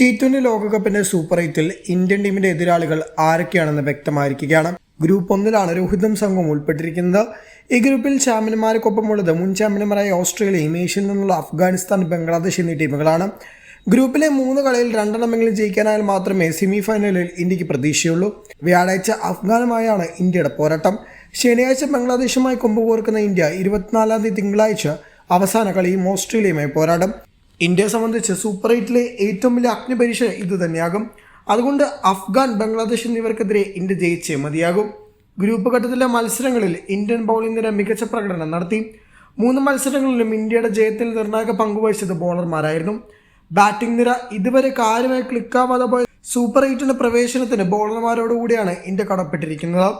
T twenty ലോകകപ്പിന്റെ super എയ്റ്റിൽ Indian ടീമിന്റെ എതിരാളികൾ ആരൊക്കെയാണെന്ന് വ്യക്തമായിരിക്കുകയാണ്. ഗ്രൂപ്പ് ഒന്നിലാണ് രോഹിതും സംഘവും ഉൾപ്പെട്ടിരിക്കുന്നത്. ഈ ഗ്രൂപ്പിൽ ചാമ്പ്യന്മാർക്കൊപ്പമുള്ളത് മുൻ ചാമ്പ്യന്മാരായ ഓസ്ട്രേലിയയും ഏഷ്യയിൽ നിന്നുള്ള അഫ്ഗാനിസ്ഥാൻ ബംഗ്ലാദേശ് എന്നീ ടീമുകളാണ്. ഗ്രൂപ്പിലെ മൂന്ന് കളിയിൽ രണ്ടെണ്ണമെങ്കിലും ജയിക്കാനായാൽ മാത്രമേ സെമി ഫൈനലിൽ ഇന്ത്യയ്ക്ക് പ്രതീക്ഷയുള്ളൂ. വ്യാഴാഴ്ച അഫ്ഗാനുമായാണ് ഇന്ത്യയുടെ പോരാട്ടം. ശനിയാഴ്ച ബംഗ്ലാദേശുമായി കൊമ്പ് കോർക്കുന്ന ഇന്ത്യ ഇരുപത്തിനാലാം തീയതി തിങ്കളാഴ്ച അവസാന കളിയും ഓസ്ട്രേലിയയുമായി പോരാടും. ഇന്ത്യയെ സംബന്ധിച്ച് സൂപ്പർ എയ്റ്റിലെ ഏറ്റവും വലിയ അഗ്നിപരീക്ഷ ഇത് തന്നെയാകും. അതുകൊണ്ട് അഫ്ഗാൻ ബംഗ്ലാദേശ് എന്നിവർക്കെതിരെ ഇന്ത്യ ജയിച്ചേ മതിയാകും. ഗ്രൂപ്പ് ഘട്ടത്തിലെ മത്സരങ്ങളിൽ ഇന്ത്യൻ ബൗളിംഗ് നിര മികച്ച പ്രകടനം നടത്തി. മൂന്ന് മത്സരങ്ങളിലും ഇന്ത്യയുടെ ജയത്തിൽ നിർണായക പങ്കുവഹിച്ചത് ബോളർമാരായിരുന്നു ബാറ്റിംഗ് നിര ഇതുവരെ കാര്യമായി ക്ലിക്കാവാതെ പോയ സൂപ്പർ എയ്റ്റിന്റെ പ്രവേശനത്തിന് ബോളർമാരോടുകൂടിയാണ് ഇന്ത്യ കടപ്പെട്ടിരിക്കുന്നത്.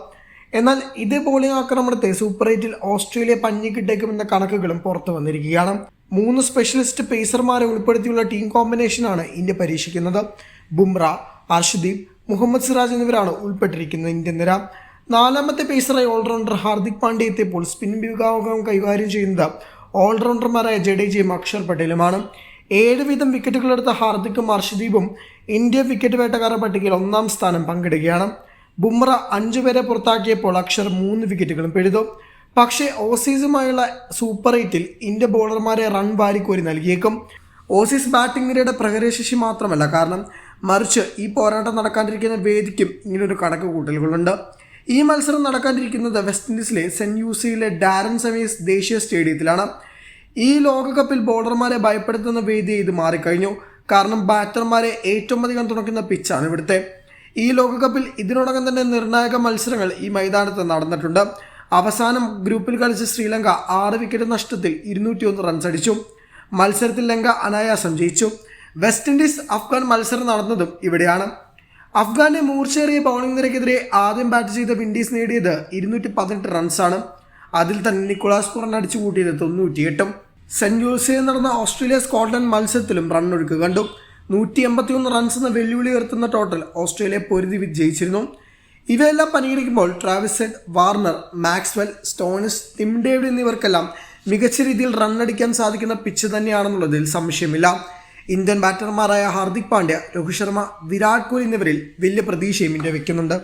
എന്നാൽ ഇതേ ബോളിംഗ് ആക്രമണത്തെ സൂപ്പർ എയ്റ്റിൽ ഓസ്ട്രേലിയ പഞ്ഞിക്കിട്ടേക്കുമെന്ന കണക്കുകളും പുറത്തു വന്നിരിക്കുകയാണ് മൂന്ന് സ്പെഷ്യലിസ്റ്റ് പേസർമാരെ ഉൾപ്പെടുത്തിയുള്ള ടീം കോമ്പിനേഷനാണ് ഇന്ത്യ പരീക്ഷിക്കുന്നത്. ബുംറ അർഷദീപ് മുഹമ്മദ് സിറാജ് എന്നിവരാണ് ഉൾപ്പെട്ടിരിക്കുന്നത് ഇന്ത്യൻ നിര. നാലാമത്തെ പേസറായി ഓൾറൗണ്ടർ ഹാർദിക് പാണ്ഡ്യ എത്തിയപ്പോൾ സ്പിൻ വിഭാഗം കൈകാര്യം ചെയ്യുന്നത് ഓൾറൗണ്ടർമാരായ ജഡേജയും അക്ഷർ പട്ടേലുമാണ്. ഏഴ് വീതം വിക്കറ്റുകളെടുത്ത ഹാർദിക്കും അർഷദീപും ഇന്ത്യ വിക്കറ്റ് വേട്ടക്കാരുടെ പട്ടികയിൽ ഒന്നാം സ്ഥാനം പങ്കിടുകയാണ്. ബുംറ അഞ്ചു പേരെ പുറത്താക്കിയപ്പോൾ അക്ഷർ മൂന്ന് വിക്കറ്റുകളും പിഴുതു. പക്ഷേ ഓസീസുമായുള്ള സൂപ്പർ എയ്റ്റിൽ ഇന്ത്യ ബോളർമാരെ റൺ വാരിക്കോരി നൽകിയേക്കും. ഓസീസ് ബാറ്റിംഗ് നിരയുടെ പ്രകടനശേഷി മാത്രമല്ല കാരണം മറിച്ച് ഈ പോരാട്ടം നടക്കാണ്ടിരിക്കുന്ന വേദിക്കും ഇങ്ങനൊരു കണക്ക് കൂട്ടലുകളുണ്ട് ഈ മത്സരം നടക്കാണ്ടിരിക്കുന്നത് വെസ്റ്റ് ഇൻഡീസിലെ സെന്റ് യൂസിയിലെ ഡാരൻ സമീസ് ദേശീയ സ്റ്റേഡിയത്തിലാണ്. ഈ ലോകകപ്പിൽ ബോളർമാരെ ഭയപ്പെടുത്തുന്ന വേദി ഇത് മാറിക്കഴിഞ്ഞു. കാരണം ബാറ്റർമാരെ ഏറ്റവും അധികം തുണയ്ക്കുന്ന പിച്ചാണ് ഇവിടുത്തെ. ഈ ലോകകപ്പിൽ ഇതിനോടകം തന്നെ നിർണായക മത്സരങ്ങൾ ഈ മൈതാനത്ത് നടന്നിട്ടുണ്ട്. അവസാനം ഗ്രൂപ്പിൽ കളിച്ച ശ്രീലങ്ക ആറ് വിക്കറ്റ് നഷ്ടത്തിൽ ഇരുന്നൂറ്റി ഒന്ന് റൺസ് അടിച്ചു. മത്സരത്തിൽ ലങ്ക അനായാസം ജയിച്ചു. വെസ്റ്റ് ഇൻഡീസ് അഫ്ഗാൻ മത്സരം നടന്നതും ഇവിടെയാണ്. അഫ്ഗാന്റെ മൂർച്ചേറിയ ബൗളിംഗ് നിരക്കെതിരെ ആദ്യം ബാറ്റ് ചെയ്ത വിൻഡീസ് നേടിയത് ഇരുന്നൂറ്റി പതിനെട്ട് റൺസാണ് അതിൽ തന്നെ നിക്കോളാസ് പുറൻ അടിച്ചു കൂട്ടിയത് തൊണ്ണൂറ്റിയെട്ടും. സെന്റ് ജോസിയിൽ നടന്ന ഓസ്ട്രേലിയ സ്കോട്ട്ലൻഡ് മത്സരത്തിലും റണ്ണൊഴുക്ക് കണ്ടു. നൂറ്റി എൺപത്തിയൊന്ന് റൺസ് എന്ന വെല്ലുവിളി ഉയർത്തുന്ന ടോട്ടൽ ഓസ്ട്രേലിയ പൊരുതി വിജയിച്ചിരുന്നു. ഇവയെല്ലാം പരിഗണിക്കുമ്പോൾ Travis Head Warner Maxwell Stoinis Tim David എന്നിവർക്കെല്ലാം മികച്ച രീതിയിൽ റണ്ണടിക്കാൻ സാധിക്കുന്ന പിച്ച് തന്നെയാണെന്നുള്ളതിൽ സംശയമില്ല. ഇന്ത്യൻ ബാറ്റർമാരായ ഹാർദിക് പാണ്ഡ്യ രോഹിത് ശർമ്മ വിരാട് കോഹ്ലി എന്നിവരിൽ വലിയ പ്രതീക്ഷയും ഇന്ത്യ വെക്കുന്നുണ്ട്.